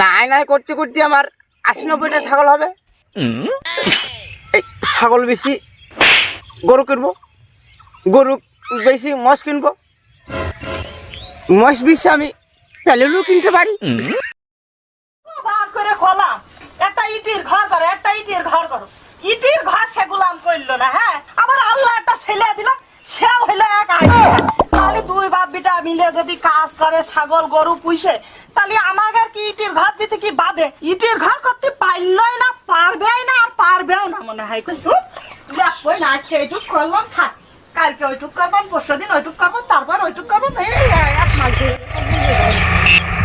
নাই নাই, করতে করতে আমার আশি নব্বইটা ছাগল হবে। ছাগল বেশি গরু কিনবো, গরু বেশি মশ কিনবো। মশ বেশি আমি প্যালেলও কিনতে পারি। করে একটা ইটির ঘর করো, একটা ইটির ঘর করো। ইটির ঘর সে গুলাম করল না হ্যাঁ? আবার আল্লাহ একটা ছেলে দিল, সেও হইল এক আইডিয়া। বিটা মিলে যদি কাজ করে ছাগল গরু পুষে তাহলে আমাকে আর কি ইটির ঘর দিতে কি বাদে ইটির ঘর করতে পারলই না পারবেই না আর পারবেও না মনে হয়। হুম, দেখ ওই না আজকে এইটুক করলাম থাক। কালকে ওইটুক করবাম পরশু দিন ওইটুক করব তারপর ওইটুক করব এই এক মাস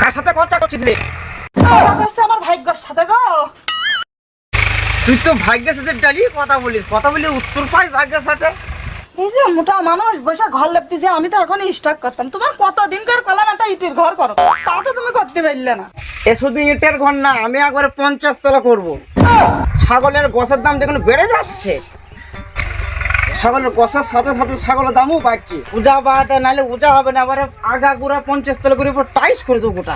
কার সাথে কথা করছিস রে? আমার কাছে ভাগ্যর সাথে গো? তুই তো ভাগ্যের সাথে ডালি কথা বলিস। কথা বলি উত্তর পাই ভাগ্যের সাথে। এই যে মোটা মানুষ বসে ঘর লেপতেছে আমি তো এখন স্টক করতাম। তোমার কলাম একটা ইটের ঘর করো? তাও তো তুমি করতে পারলে না। এ শুধু ইটের ঘর না আমি একবারে পঞ্চাশ তলা করব। ছাগলের গোসের দাম দেখুন বেড়ে যাচ্ছে। ছাগলের গোসের সাথে সাথে ছাগলের দামও বাড়ছে। পূজা বাদ নাহলে পূজা হবে না আবার আগা গুড়া পঞ্চাশ তলা করে টাইস করে দেবো গোটা।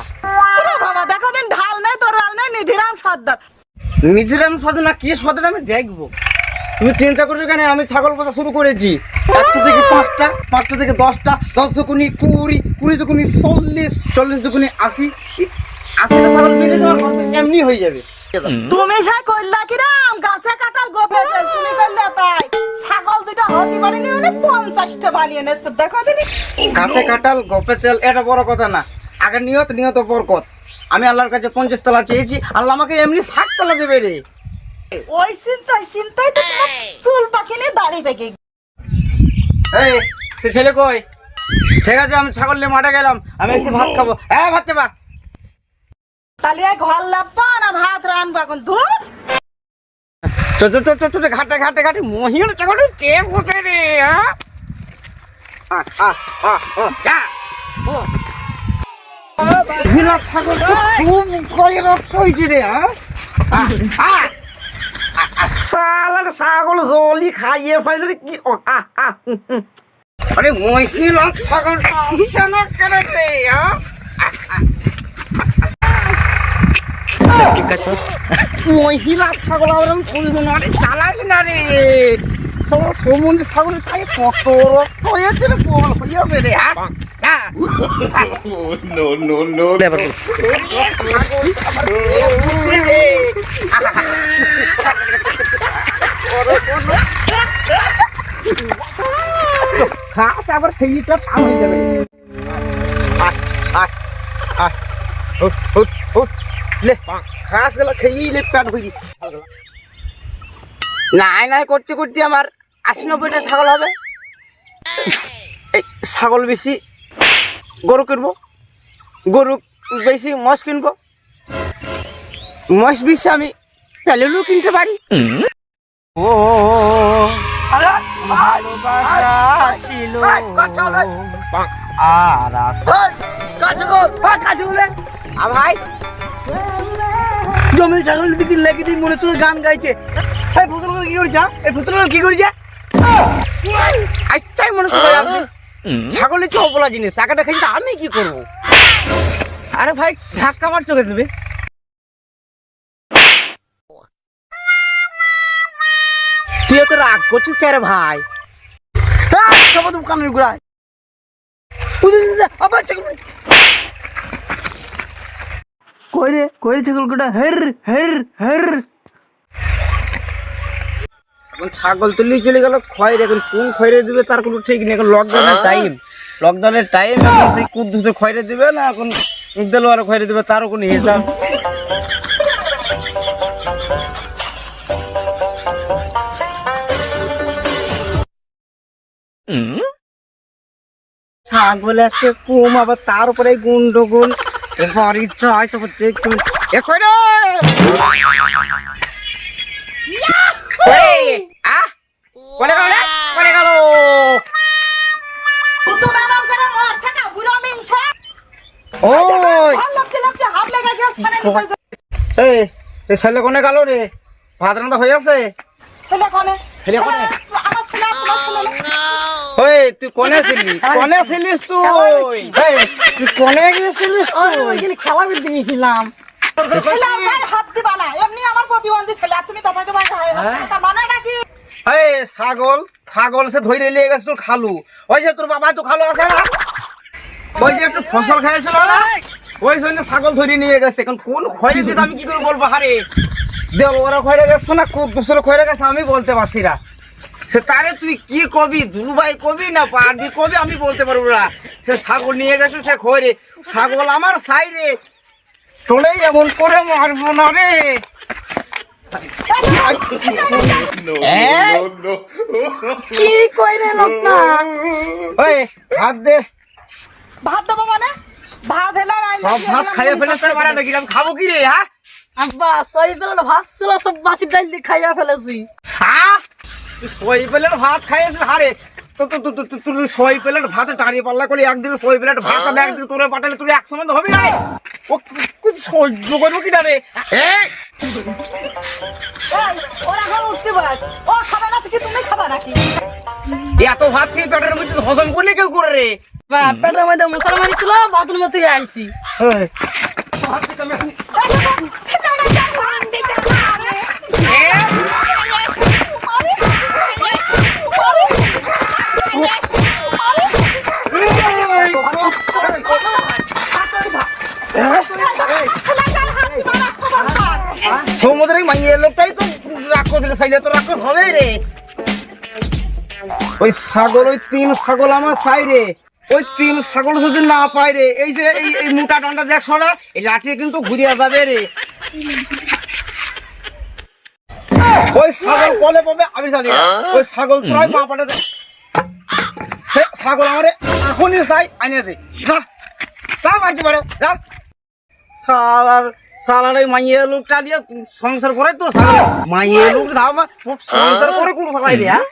বাবা দেখো দিন ঢাল নেই তোর নেই নিধিরাম সর্দার। নিজের আমি সদে না কি সদে আমি দেখব? তুমি চিন্তা করছ কেন? আমি ছাগল পোষা শুরু করেছি। একটা থেকে পাঁচটা পাঁচটা থেকে দশটা দশ দুকুনি কুড়ি কুড়ি দুকুনি চল্লিশ চল্লিশ দুকুনি আশি আশিটা ছাগল বেড়ে যাওয়ার পর এমনি হয়ে যাবে। তুমি সে করলা কিরাম গাছে কাটাল গোপে তুমি করলে তাই। ছাগল দুটো হতে পারিনি মানে পঞ্চাশটা বানিয়ে নেছে দেখো দিনি কাছে কাটাল গপে তেল এটা বড় কথা না। আগে নিয়ত নিয়ত বরকত। আমি আল্লাহর কাছে পঞ্চাশ তলা চেয়েছি আল্লাহ আমাকে এমনি ষাট তলা দেবে রে। ওই চিন্তায় চিন্তায় তো চুল পাখি নিয়ে দাঁড়িয়ে পেকে এই সে ছেলে কই? ঠিক আছে আমি ছাগল নিয়ে মাঠে গেলাম। আমি এসে ভাত খাব। হ্যাঁ ভাত চাপা তাহলে ঘর লাপা না ভাত রানবো এখন? ধুর! চো চো চো চো ঘাটে ঘাটে ঘাটে। মহিন ছাগল কে বসে রে। ছাগল তো খুব কই রক্ত হয়েছে রে হ্যাঁ শালার ছাগল জলি খাইয়ে ফেলছে কি। আরে মহিলা ছাগলটা আসছে না কেন রে হ্যাঁ মহিলা ছাগল আমরা খুঁজবো না রে চালাস না রে সব সমুদ্র ছাগল খাই কত রক্ত হয়েছে রে বল রে হ্যাঁ no, no, no. এবার বল। ছাগল আমার কে বুঝে রে? গুলো নাই নাই করতে করতে আমার আশি নব্বইটা ছাগল হবে এই ছাগল বেশি গরু কিনবো গরু বেশি মশ কিনবো মশ বেশি আমি প্যালেলও কিনতে পারি ও ভালোবাসা ছিল। আর ভাই। জমি ছাগল দিকে লেগে দিয়ে মনে হচ্ছে গান গাইছে। এই ফসল কি করেছে এই ফসল কি করেছে? আচ্ছাই মনে হচ্ছে ভাই আপনি ছাগলের চো বলা জিনিস একাটা খেয়েছি আমি কি করব? আরে ভাই ধাক্কা মার চোখে দেবে তুই এত রাগ করছিস কে রে ভাই খাব তুমি কানের গুড়ায়। আবার ছাগল কই রে? কই রে ছাগল কোটা? হের হের হের। এখন ছাগল তুলি চলে গেল খয়ের। এখন কোন খয়রে দিবে তার কোনো ঠিক নেই। এখন লকডাউনের টাইম লকডাউনের টাইম এখন সেই কুদ্দুসে খয়রে দিবে না এখন ইকদাল আর খয়রে দিবে তারও কোনো হিসাব। একটা কুম আবার তার উপরে গুন্ডগুল বাড়ি চাই তো দেখতে এ কই রে? এই, আহ! কোনে গেল গেল? মানে এই ছেলে কোনে গেল রে? ভাত রান্না হয়ে আছে? ছেলে কোনে? ছেলে কোনে? ওই তুই কোনে ছিলি? কোনে ছিলিস তুই? কোনে খেলা গেছিলাম দিবা, মানে নাকি? এই ছাগল ছাগল সে ধরে নিয়ে গেছে তোর খালু। ওই যে তোর বাবা তো খালু আছে না? ওই যে একটু ফসল খাইছিল না? ওই জন্য ছাগল ধরে নিয়ে গেছে। এখন কোন খয়রে দিতে আমি কি করে বলব? হারে দেব ওরা খয়রে গেছে না? কোন দুসরে খয়রে গেছে আমি বলতে পারছি না। সে তারে তুই কি কবি? দুলুভাই কবি না পারবি কবি? আমি বলতে পারব না। সে ছাগল নিয়ে গেছে সে খয়রে ছাগল আমার সাইরে। তোলেই এমন করে মারবো না রে. কি কইরে লোকটা ওই হাত দে। ভাত দেবো মানে? ভাত হেলে সব ভাত খাইয়া ফেলে তার মারা নাকি? আমি খাব কি রে হ্যাঁ? আব্বা সই ভাত ছিল সব বাসি ডাল দিয়ে খাইয়া ফেলেছি। হ্যাঁ তুই ছয় প্লেট ভাত খাইয়েছিস হারে। তো তো তো তো তুই ছয় প্লেট ভাত টাড়িয়ে পাল্লা করে একদিকে ছয় প্লেট ভাত আমি একদিকে তোরে পাঠালে তুই এক সময় হবে না ও কিছু সহ্য করব কি না রে এত ভাত খেয়ে পেটের মধ্যে হজম করলে কেউ করে রে? পেটের মধ্যে মশলা মারিছিল বাথরুম মতো আইছি এই, সমুদ্রে মাইয়ে লোকটাই তো করছিল চাইলে তো রাগ হবে রে। ওই ছাগল, ওই তিন ছাগল আমার চাই রে। ওই তিন ছাগল যদি না পাই রে, এই যে এই এই মোটা ডান্ডা দেখছ না, এই লাঠি কিন্তু ঘুরিয়া যাবে রে। ওই ছাগল কলে পাবে, আমি জানি ওই ছাগল প্রায় মা পাঠাতে ছাগল আমারে এখনই চাই আনিয়েছে যা যা মারতে পারে, যা। সালার সালার এই মাইয়ে লোকটা দিয়ে সংসার করে তো সালার। মাইয়ে লোক ধামা, সংসার করে কোন সালাই রে হ্যাঁ